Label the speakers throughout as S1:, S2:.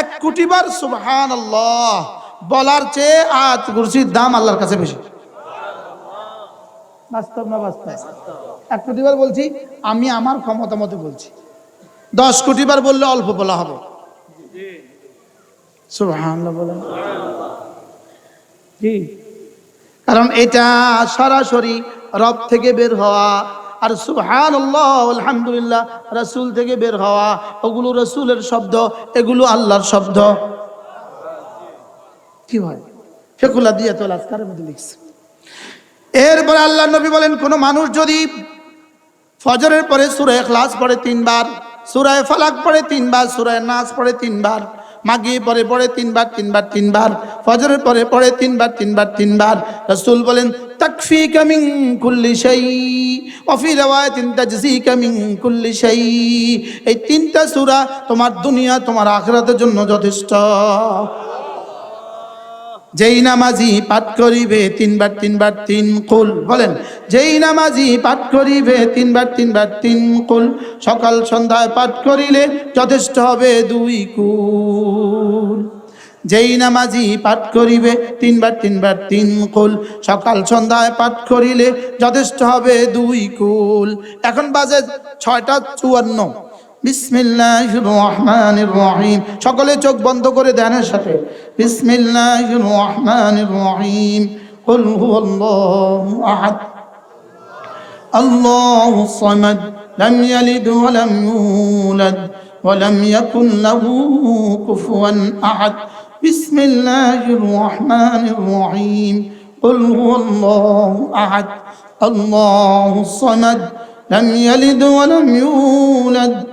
S1: এক কোটি বার সুবহান বলার চেয়ে আয়াত কুরসির দাম আল্লাহর কাছে বেশি। বাস্তব না বাস্তব? এক কোটি বার বলছি, আমি আমার ক্ষমতা মতো বলছি। দশ কোটি বার বললে অল্প বলা হবে। সুবহানাল্লাহ বলেন। কি কারণ এটা সরাসরি রব থেকে বের হওয়া আর সুবহানাল্লাহ, আলহামদুলিল্লাহ, রাসূল থেকে বের হওয়া, ওগুলো রসুলের শব্দ, এগুলো আল্লাহর শব্দ। কি হয়? ফেকুলা দিয়ে তো আজকারের মধ্যে লিখছে। এরপরে আল্লাহ নবী বলেন, কোন মানুষ যদি ফজরের পরে সুরায় ইখলাস পড়ে তিনবার সুরায় ফালাক পড়ে তিনবার সুরায় নাচ পড়ে তিনবার মাগিয়ে পরে পরে তিনবার তিনবার তিনবার, ফজরের পরে পরে তিনবার তিনবার তিনবার। রসুল বলেন, তাকফিকা মিন কুল্লি শাই ওয়া ফি রাওয়ায়াতিন তাজজিকা মিন কুল্লি শাই এই তিনটা সূরা তোমার দুনিয়া, তোমার আখরাতের জন্য যথেষ্ট। যেই নামাজি পাঠ করিবে তিনবার তিনবার, তিন কুল, বলেন, যেই নামাজি পাঠ করিবে তিনবার তিনবার, তিন কুল, সকাল সন্ধ্যায় পাঠ করিলে যথেষ্ট হবে দুই কুল। যেই নামাজি পাঠ করিবে তিনবার তিনবার, তিন কুল, সকাল সন্ধ্যায় পাঠ করিলে যথেষ্ট হবে দুই কুল। এখন বাজে ছয়টা চুয়ান্ন। বিসমিল্লাহ রহমান রহিম সকলে চোখ বন্ধ করে ধ্যানের সাথে বিসমিল্লাহ রহমান রহিম قل هو الله أحد الله الصمد لم يلد ولم يولد ولم يكن له كفوا أحد بسم الله الرحمن الرحيم قل هو الله أحد الله الصمد لم يلد ولم يولد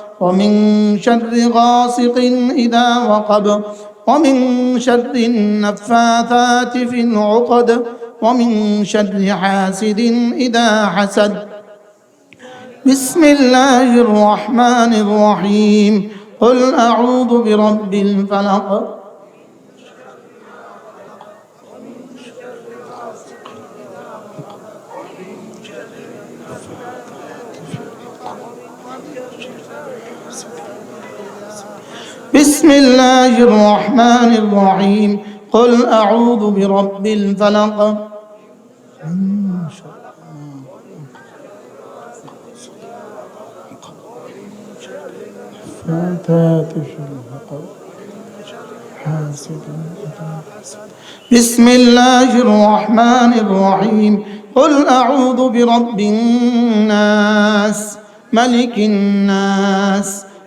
S1: ومن شر غاسق إذا وقب ومن شر النفاثات في العقد ومن شر حاسد إذا حسد. بسم الله الرحمن الرحيم. قل أعوذ برب الفلق. بسم الله الرحمن الرحيم. قل أعوذ برب الفلق. بسم الله الرحمن الرحيم. قل أعوذ برب الناس ملك الناس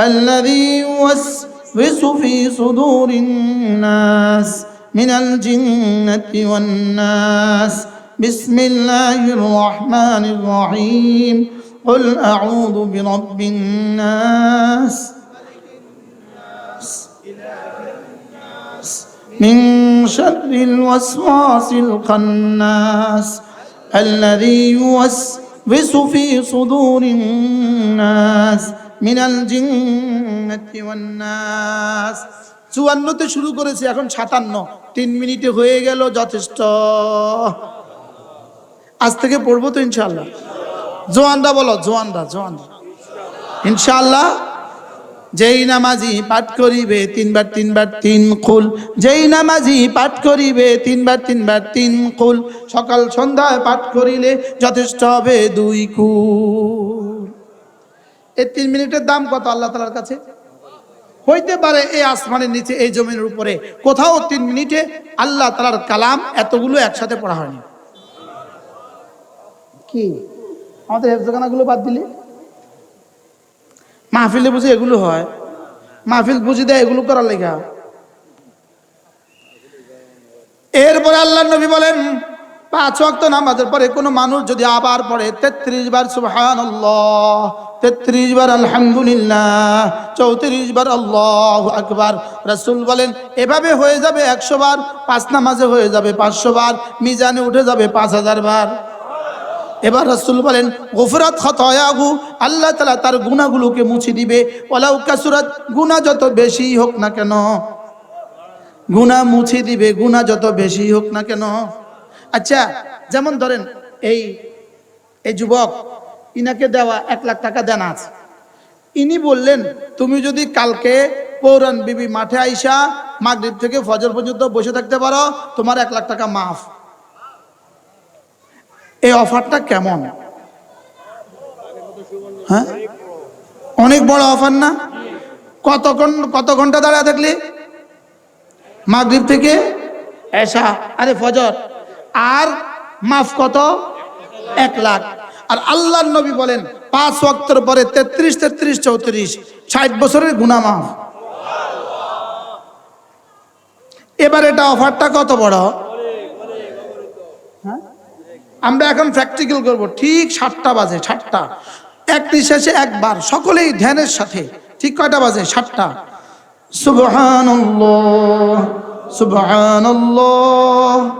S1: الذي يوسوس في صدور الناس من الجنة والناس. بسم الله الرحمن الرحيم. قل أعوذ برب الناس. من شر الوسواس الخناس الذي يوسوس في صدور الناس. মিনাল জিন্নাতি চুয়ান্নতে শুরু করেছি, এখন সাতান্ন। তিন মিনিটে হয়ে গেল যথেষ্ট। আজ থেকে পড়ব তো ইনশাল্লাহ জোয়ানরা বলো, জোয়ানরা জোয়ানরা। ইনশাল্লাহ যেই নামাজি পাঠ করিবে, তিনবার তিনবার, তিন কুল। যেই নামাজি পাঠ করিবে, তিনবার তিনবার, তিন কুল। সকাল সন্ধ্যায় পাঠ করিলে যথেষ্ট হবে দুই কুল। এই তিন মিনিটের দাম কত আল্লাহ তালার কাছে? হইতে পারে এই আসমানের নিচে, এই জমিনের উপরে। কোথাও তিন মিনিটে আল্লাহ তালার কালাম এতগুলো একসাথে পড়া হয়নি। কি? আমাদের হেফজখানাগুলো বাদ দিলে? মাহফিলে বুঝি এগুলো হয়? মাহফিল বুঝি দেয়, এগুলো করার লেখা এরপরে আল্লাহ নবী বলেন পাঁচ ওয়াক্ত নামাজের পরে কোনো মানুষ যদি আবার পড়ে, তেত্রিশ বার সুবহান তেত্রিশ বার আলহামদুলিল্লাহ, চৌত্রিশ বার আল্লাহ আকবার, রাসূল বলেন, এভাবে হয়ে যাবে একশো বার, পাঁচ নামাজে হয়ে যাবে পাঁচশো বার, মিজানে উঠে যাবে পাঁচ হাজার বার। এবার রসুল বলেন, গফরাত খতয়াহু, আল্লাহ তালা তার গুণাগুলোকে মুছে দিবে। ওয়ালাউ কাসুরাত গুণা যত বেশি হোক না কেন গুণা মুছে দিবে গুণা যত বেশি হোক না কেন। আচ্ছা যেমন ধরেন এই এই যুবক, ইনাকে দেওয়া এক লাখ টাকা দেনা আছে। ইনি বললেন, তুমি যদি কালকে পৌরান বিবি মাঠে আইসা মাগরিব থেকে ফজর পর্যন্ত বসে থাকতে পারো, তোমার এক লাখ টাকা মাফ। এই অফারটা কেমন? হ্যাঁ? অনেক বড় অফার না? কতক্ষণ কত ঘণ্টা দাঁড়ায় থাকলে? মাগরিব থেকে এসা, আরে ফজর আর মাফ কত? এক লাখ। আর আল্লাহ নবী বলেন, পাঁচ অক্টর পরে তেত্রিশ তেত্রিশ, চৌত্রিশ, ষাট বছরের গুণা মাফ। এবার এটা অফারটা কত বড়? হ্যাঁ? আমরা এখন প্র্যাকটিক্যাল করব। ঠিক সাতটা বাজে, সাতটা। এক নিঃশ্বাসে একবার, সকলেই ধ্যানের সাথে। ঠিক কয়টা বাজে? সাতটা। সুবহানাল্লাহ সুবহানাল্লাহ।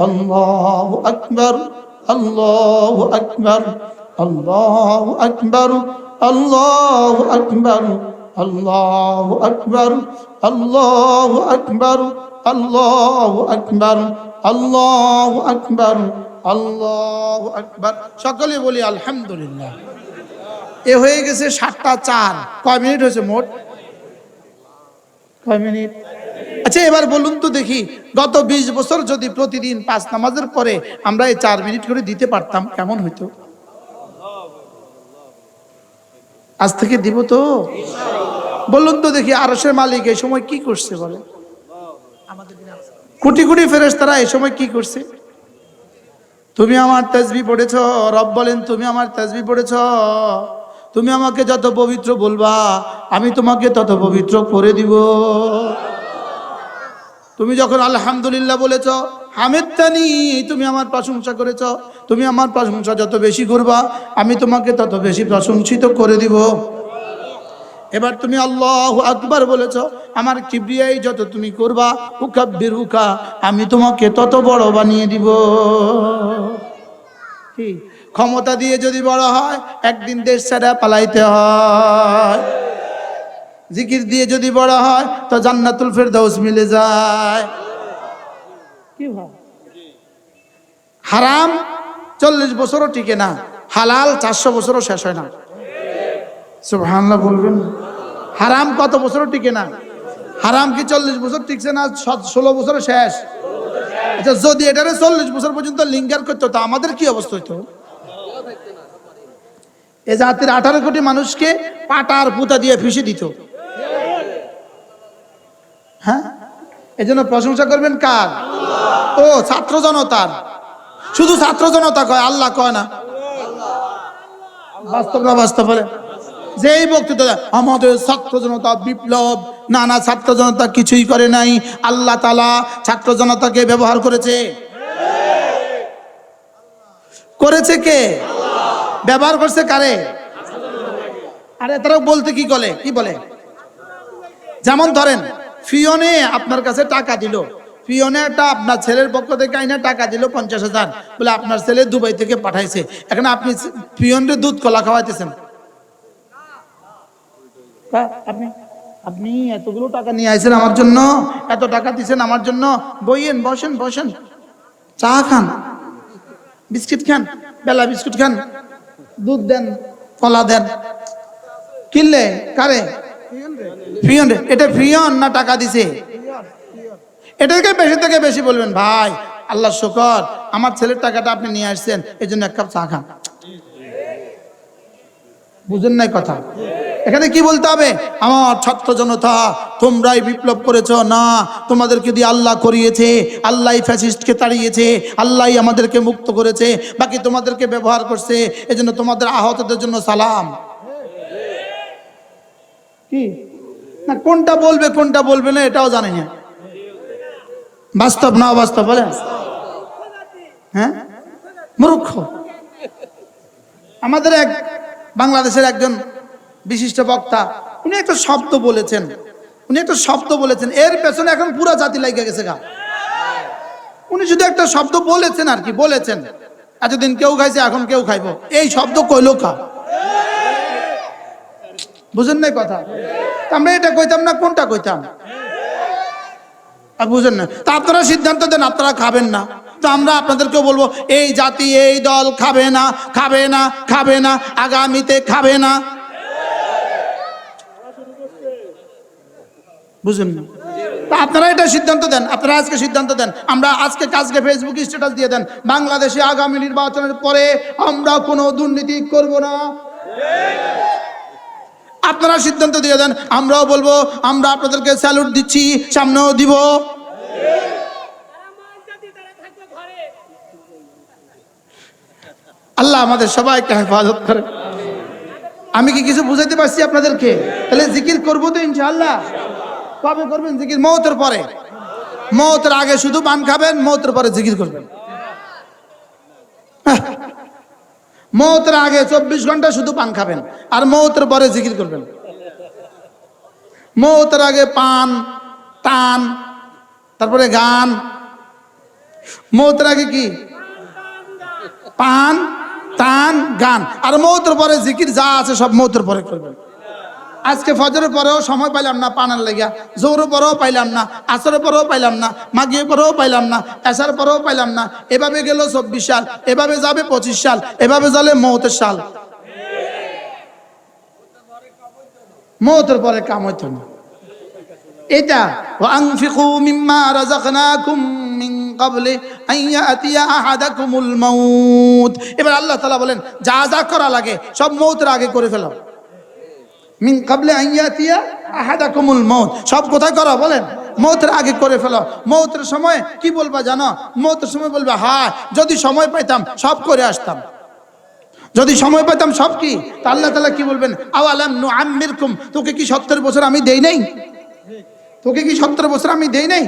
S1: الله أكبر الله أكبر الله أكبر الله أكبر الله أكبر الله أكبر الله أكبر الله أكبر الله أكبر সকলে বলি আলহামদুলিল্লাহ এ হয়ে গেছে সাতটা চার কয় মিনিট হয়েছে মোট কয় মিনিট আচ্ছা এবার বলুন তো দেখি, গত বিশ বছর যদি প্রতিদিন পাঁচ নামাজের পরে আমরা এই চার মিনিট করে দিতে পারতাম, কেমন হইতো? আজ থেকে দিব তো? বলুন তো দেখি আরসের মালিক এই সময় কি করছে বলে? কোটি কোটি ফেরেস তারা এই সময় কি করছে? তুমি আমার তেজবি পড়েছ, রব বলেন, তুমি আমার তাজবি পড়েছ। তুমি আমাকে যত পবিত্র বলবা, আমি তোমাকে তত পবিত্র করে দিব। তুমি যখন আলহামদুলিল্লাহ বলেছ, হামেদ তানি, তুমি আমার প্রশংসা করেছ, তুমি আমার প্রশংসা যত বেশি করবা, আমি তোমাকে তত বেশি প্রশংসিত করে দিব। এবার তুমি আল্লাহ আকবার বলেছ, আমার কিবরিয়াই যত তুমি করবা উকা আমি তোমাকে তত বড় বানিয়ে দিব। কি? ক্ষমতা দিয়ে যদি বড় হয়, একদিন দেশ ছাড়া পালাইতে হয়। জিকির দিয়ে যদি বড় হয় তো জান্নাতুল ফেরদাউস মিলে যায়। কি হারাম চল্লিশ বছরও টিকে না হালাল চারশো বছরও শেষ হয় না। সুবহানাল্লাহ বলবেন। হারাম কত বছরও টিকে না হারাম কি চল্লিশ বছর টিকছে না ষোলো বছর শেষ? আচ্ছা যদি এটারে চল্লিশ বছর পর্যন্ত লিঙ্গার করতো তা আমাদের কি অবস্থা হইতো? এ জাতির আঠারো কোটি মানুষকে পাটার পুতা দিয়ে ফিসে দিত। হ্যাঁ? এই জন্য প্রশংসা করবেন কার? ও, ছাত্র জনতার। শুধু ছাত্র জনতা কয়, আল্লাহ কয় না। বাস্তব না বাস্তব যেই বক্তৃতা আমাদের ছাত্র জনতা বিপ্লব না না ছাত্র জনতা কিছুই করে নাই। আল্লাহ তালা ছাত্র জনতাকে ব্যবহার করেছে। করেছে কে? ব্যবহার করছে কারে? আরে, তারা বলতে কি বলে? কি বলে? যেমন ধরেন ফিওনে আপনার কাছে টাকা দিল। ফিওনে একটা আপনার ছেলের পক্ষ থেকে আইনা টাকা দিল পঞ্চাশ হাজার। বলে আপনার ছেলে দুবাই থেকে পাঠাইছে। এখন আপনি ফিওনের দুধ কলা খাওয়াইতেছেন। আপনি আপনি এতগুলো টাকা নিয়ে আইছেন আমার জন্য, এত টাকা দিছেন আমার জন্য। বইয়েন, বসেন বসেন। চা খান, বিস্কিট খান, বেলা বিস্কুট খান, দুধ দেন, কলা দেন। কিনলে, কারে? ফিয়ন রে, এটা ফিয়ন না টাকা দিছে? এটাকে বেশি থেকে বেশি বলবেন, ভাই, আল্লাহ শুকর, আমার ছেলের টাকাটা আপনি নিয়ে আসছেন এই জন্য এক কাপ চা খান। বুঝেন নাই কথা? এখানে কি বলতে হবে? আমার ছাত্র জনতা, তোমরাই বিপ্লব করেছ, না, তোমাদেরকে দিয়ে আল্লাহ করিয়েছে, আল্লাহ ফ্যাসিস্টকে তাড়িয়েছে, আল্লাহ আমাদেরকে মুক্ত করেছে, বাকি তোমাদেরকে ব্যবহার করছে, এজন্য তোমাদের আহতদের জন্য সালাম। কি? না, কোনটা বলবে কোনটা বলবে না, এটাও জানি না। বাস্তব না অবাস্তব, বলেন। হ্যাঁ? মূর্খ। আমাদের এক, বাংলাদেশের একজন বিশিষ্ট বক্তা, উনি একটা শব্দ বলেছেন। উনি একটা শব্দ বলেছেন। এর পেছনে এখন পুরো জাতি লাগে গেছে গা। উনি শুধু একটা শব্দ বলেছেন আর কি, বলেছেন। এতদিন কেউ খাইছে, এখন কেউ খাইবো। এই শব্দ কইলো খা বুঝেন নাই কথা? আমরা এটা কইতাম না, কোনটা কইতাম? আর বুঝেন না। তা আপনারা সিদ্ধান্ত দেন, আপনারা খাবেন না। তো আমরা আপনাদেরকেও বলব, এই জাতি, এই দল খাবে না খাবে না খাবে না, আগামীতে খাবে না। বুঝলেন না? আপনারা এটা সিদ্ধান্ত দেন, আপনারা আজকে সিদ্ধান্ত দেন। আমরা আজকে কাজকে ফেসবুক স্ট্যাটাস দিয়ে দেন। বাংলাদেশে আগামী নির্বাচনের পরে আমরা কোনো দুর্নীতি করব না। আপনারা সিদ্ধান্ত দিয়ে দেন, আমরাও বলব, আমরা আপনাদেরকে স্যালুট দিচ্ছি, সামনেও দিব। আল্লাহ আমাদের সবাইকে হেফাজত করে। আমি কি কিছু বুঝাইতে পারছি আপনাদেরকে? তাহলে জিকির করব তো ইনশাআল্লাহ। কবে করবেন জিকির, মৌতের পরে। মৌতের আগে শুধু পান খাবেন, মৌতের পরে জিকির করবেন হ্যাঁ। মৌতের আগে চব্বিশ ঘণ্টা শুধু পান খাবেন, আর মৌতের পরে জিকির করবেন। মৌতের আগে পান, টান, তারপরে গান। মৌতের আগে কি? পান, টান, গান। আর মৌতের পরে জিকির যা আছে সব মৌতের পরে করবেন। আজকে ফজরের পরেও সময় পাইলাম না পানার লেগা জোরের পরেও পাইলাম না, আসরের পরেও পাইলাম না মাগিয়ে পরেও পাইলাম না এসার পরেও পাইলাম না, এভাবে গেল চব্বিশ সাল, এভাবে যাবে পঁচিশ সাল, এভাবে যাবে মৌতের সাল। মৌতের পরে কাম হইতো না। আইয়া এবার আল্লাহ বলেন, যা যা করা লাগে, সব মৌতের আগে করে ফেলো। মিন কাবলে আইয়াতিয়া আহাদাকুমুল মৌত সব কোথায় করা, বলেন। মৌতের আগে করে ফেলো। মৌতের সময় কি বলবা জানো? মৌতের সময় বলবে হ্যাঁ যদি সময় পাইতাম সব করে আসতাম। যদি সময় পেতাম সব কি? তা আল্লাহ তাআলা কি বলবেন? আওয়ালাম নু আম্মিরকুম তোকে কি সত্তর বছর আমি দেই নাই? তোকে কি সত্তর বছর আমি দেই নাই?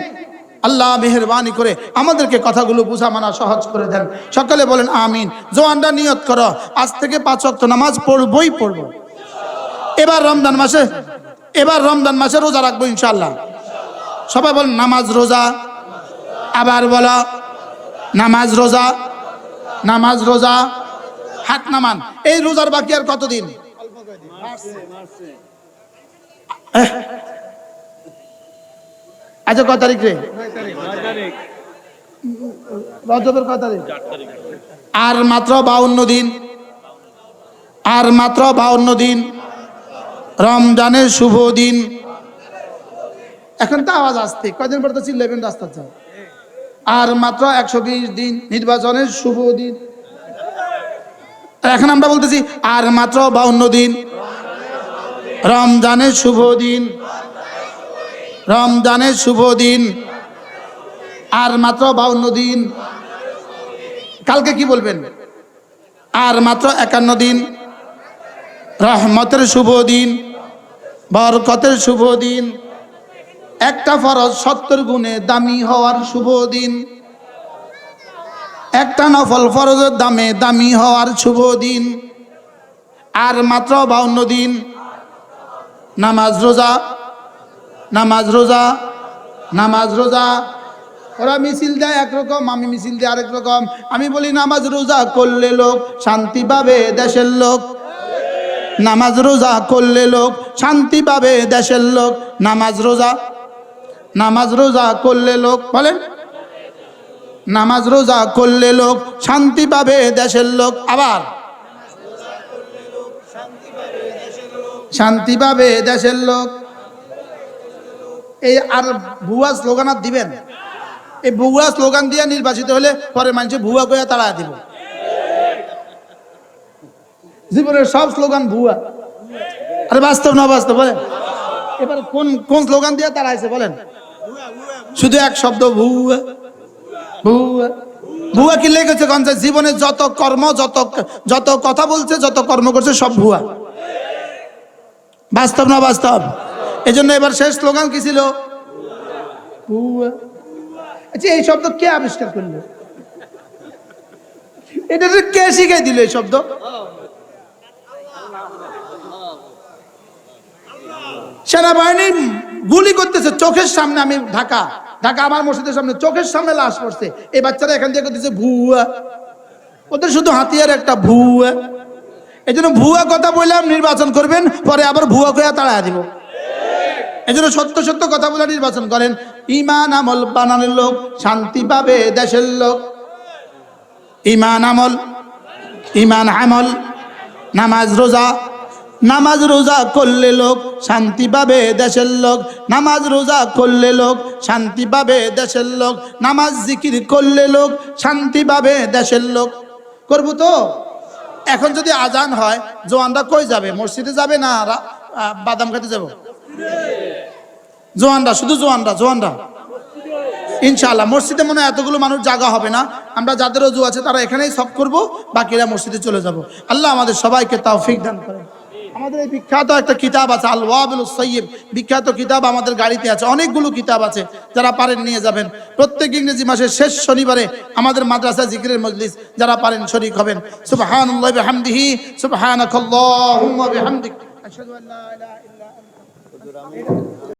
S1: আল্লাহ মেহরবানি করে আমাদেরকে কথাগুলো বুঝা মানা সহজ করে দেন। সকালে বলেন, আমিন। জোয়ানরা নিয়ত করো। আজ থেকে পাঁচ ওয়াক্ত নামাজ পড়বই পড়ব। এবার রমজান মাসে, এবার রমজান মাসে রোজা রাখব ইনশাল্লাহ সবাই বলেন, নামাজ রোজা? আবার বলো, নামাজ রোজা? নামাজ রোজা? হাত নামান। এই রোজার বাকি আর কতদিন। আচ্ছা কত তারিখ রে? রজবের কত তারিখ? আর মাত্র বাউন্ন দিন। আর মাত্র বাউন্ন দিন। রমজানের শুভ দিন। এখন তো আওয়াজ আসতে কয়দিন পর তো চিল্লাবেন রাস্তা চাও আর মাত্র একশো বিশ দিন নির্বাচনের শুভ দিন। এখন আমরা বলতেছি, আর মাত্র বাউন্ন দিন। রমজানের শুভ দিন। রমজানের শুভ দিন। আর মাত্র বাউন্ন দিন। কালকে কি বলবেন? আর মাত্র একান্ন দিন। রহমতের শুভ দিন। বরকতের শুভ দিন। একটা ফরজ সত্তর গুণে দামি হওয়ার শুভ দিন। একটা নফল ফরজের দামে দামি হওয়ার শুভ দিন। আর মাত্র বাউন্ন দিন। নামাজ রোজা নামাজ রোজা নামাজ রোজা। ওরা মিছিল দেয় একরকম, আমি মিছিল দিই আরেক রকম। আমি বলি, নামাজ রোজা করলে লোক শান্তি পাবে দেশের লোক। নামাজ রোজা করলে লোক শান্তি পাবে দেশের লোক। নামাজ রোজা নামাজ রোজা করলে লোক, বলেন। নামাজ রোজা করলে লোক শান্তি পাবে দেশের লোক। আবার। শান্তি পাবে দেশের লোক। এই আর ভুয়া স্লোগান দিবেন। এই ভুয়া স্লোগান দিয়ে নির্বাচিত হলে পরে মানুষে ভুয়া কইয়া তাড়া দিব। জীবনের সব স্লোগান ভুয়া। আরে বাস্তব না বাস্তব, বলেন। এবার কোন কোন স্লোগান দিয়ে তাড়াইছে, বলেন। শুধু এক শব্দ, ভুয়া। ভুয়া। ভুয়া কি লেগেছে গঞ্জে জীবনে যত কর্ম, যত যত কথা বলছে, যত কর্ম করছে, সব ভুয়া। বাস্তব না বাস্তব? এই জন্য এবার শেষ স্লোগান কি ছিল? ভুয়া। আচ্ছা এই শব্দ কে আবিষ্কার করল? এটা কে শিখাই দিল এই শব্দ? সেনাবাহিনী গুলি করতেছে, চোখের সামনে আমি ঢাকা ঢাকা আমার মসজিদের সামনে, চোখের সামনে লাশ পড়ছে। এই বাচ্চারা এখান থেকে করতেছে ভুয়া। ওদের শুধু হাতিয়ার একটা ভুয়া। এই জন্য ভুয়া কথা বললাম নির্বাচন করবেন, পরে আবার ভুয়া কয়া তাড়া দিব। এই জন্য সত্য সত্য কথা বলে নির্বাচন করেন। ইমান আমল বানানোর লোক, শান্তি পাবে দেশের লোক। ইমান আমল ইমান আমল, নামাজ রোজা নামাজ রোজা করলে লোক শান্তি পাবে দেশের লোক। নামাজ রোজা করলে লোক শান্তি পাবে দেশের লোক। নামাজ জিকির করলে লোক শান্তি পাবে দেশের লোক। করব তো? এখন যদি আজান হয়, জোয়ানরা কই যাবে? মসজিদে যাবে না বাদাম খেতে যাব? জোয়ানরা, শুধু জোয়ানরা জোয়ানরা। ইনশাআল্লাহ, মসজিদে মনে এতগুলো মানুষ জাগা হবে না। আমরা যাদের অজু আছে তারা এখানেই সব করব, বাকিরা মসজিদে চলে যাব। আল্লাহ আমাদের সবাইকে তৌফিক দান করেন। আমাদের এই বিখ্যাত একটা কিতাব আছে আল ওয়াবিল সৈয়ব। বিখ্যাত কিতাব আমাদের গাড়িতে আছে, অনেকগুলো কিতাব আছে, যারা পারেন নিয়ে যাবেন। প্রত্যেক ইংরেজি মাসের শেষ শনিবারে আমাদের মাদ্রাসা জিকিরের মজলিস, যারা পারেন শরিক হবেন। সুবহানাল্লাহি বিহামদিহি, সুবহানাকাল্লাহুম্মা বিহামদিক। আশহাদু আল্লা ইলাহা ইল্লা আনতা